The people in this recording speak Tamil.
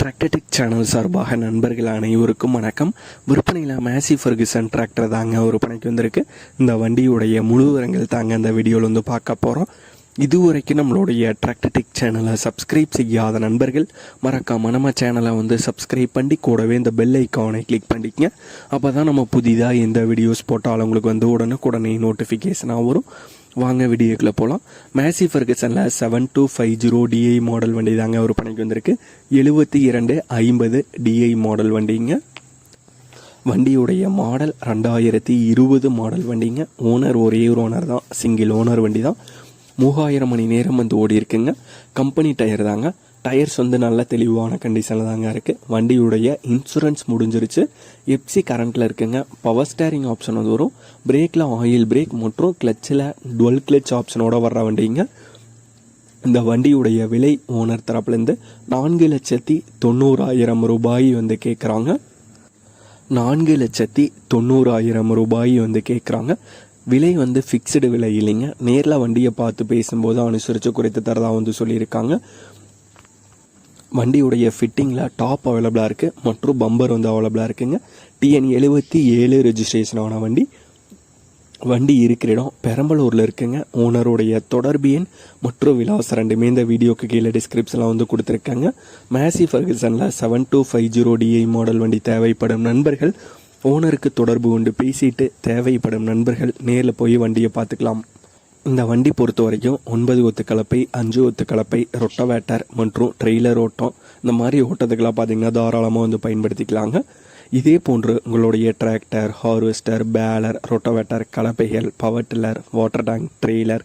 டிராக்டர்டிக் சேனல் சார்பாக நண்பர்கள் அனைவருக்கும் வணக்கம். விற்பனையில் மேசி ஃபர்குசன் டிராக்டர் தாங்க விற்பனைக்கு வந்திருக்கு. இந்த வண்டியுடைய முழு விவரங்கள் தாங்க இந்த வீடியோவில் வந்து பார்க்க போகிறோம் இதுவரைக்கும் நம்மளுடைய டிராக்டர்டிக் சேனலை சப்ஸ்கிரைப் செய்யாத நண்பர்கள் மறக்காம நம்ம சேனலை வந்து சப்ஸ்கிரைப் பண்ணி கூடவே இந்த பெல் ஐக்கானை கிளிக் பண்ணிக்கங்க. அப்போ தான் நம்ம புதிதாக எந்த வீடியோஸ் போட்டாலும் உங்களுக்கு வந்து உடனுக்குடனே நோட்டிஃபிகேஷனாக வரும். வாங்க வீடியோக்குள்ளே போகலாம் Massey ஃபர்கசனில் seven two five zero DI model வண்டி தாங்க ஒரு பணிக்கு வந்திருக்கு. எழுபத்தி இரண்டு ஐம்பது டிஐ மாடல் வண்டிங்க. வண்டியுடைய மாடல் ரெண்டாயிரத்தி இருபது மாடல் வண்டிங்க. ஓனர் ஒரே ஒரு ஓனர் தான் சிங்கிள் ஓனர் வண்டி தான். மூவாயிரம் மணி நேரம் வந்து ஓடி இருக்குங்க கம்பெனி டயர் தாங்க. டயர்ஸ் வந்து நல்ல தெளிவான கண்டிஷனில் தாங்க இருக்குது வண்டியுடைய இன்சூரன்ஸ் முடிஞ்சிருச்சு. எப்சி கரண்ட்டில் இருக்குங்க. பவர் ஸ்டேரிங் ஆப்ஷன் வந்து வரும். பிரேக்கில் ஆயில் பிரேக் மற்றும் கிளச்சில் டுவெல் கிளச் ஆப்ஷனோட வர்ற வண்டிங்க. இந்த வண்டியுடைய விலை ஓனர் தரப்புலேருந்து நான்கு லட்சத்தி தொண்ணூறாயிரம் ரூபாய் வந்து கேட்குறாங்க நான்கு லட்சத்தி தொண்ணூறாயிரம் ரூபாய் வந்து கேட்குறாங்க விலை வந்து ஃபிக்ஸ்டு விலை இல்லைங்க. நேரில் வண்டியை பார்த்து பேசும்போது அனுசரித்து குறைத்து தரதாக வந்து சொல்லியிருக்காங்க. வண்டியுடைய ஃபிட்டிங்கில் டாப் அவைலபிளாக இருக்குது மற்றும் பம்பர் வந்து அவைலபிளாக இருக்குங்க. டிஎன் எழுபத்தி ஏழு ரெஜிஸ்ட்ரேஷன் ஆன வண்டி. வண்டி இருக்கிற இடம் பெரம்பலூரில் இருக்குங்க. ஓனருடைய தொடர்பு எண் மற்றும் விலாசம் ரெண்டுமே இந்த வீடியோக்கு கீழே டிஸ்கிரிப்ஷனில் வந்து கொடுத்துருக்காங்க. Massey ஃபர்கசனில் seven two five zero DI model வண்டி தேவைப்படும் நண்பர்கள் ஓனருக்கு தொடர்பு கொண்டு பேசிட்டு தேவைப்படும் நண்பர்கள் நேரில் போய் வண்டியை பார்த்துக்கலாம். இந்த வண்டி பொறுத்த வரைக்கும் ஒன்பது ஒத்து கலப்பை அஞ்சு ஒத்து கலப்பை ரொட்டவேட்டர் மற்றும் ட்ரெய்லர் ஓட்டம். இந்த மாதிரி ஓட்டத்துக்கெல்லாம் பார்த்தீங்கன்னா தாராளமாக வந்து பயன்படுத்திக்கலாங்க. இதே போன்று உங்களுடைய tractor harvester baler rotavator கலப்பைகள் power tiller water tank trailer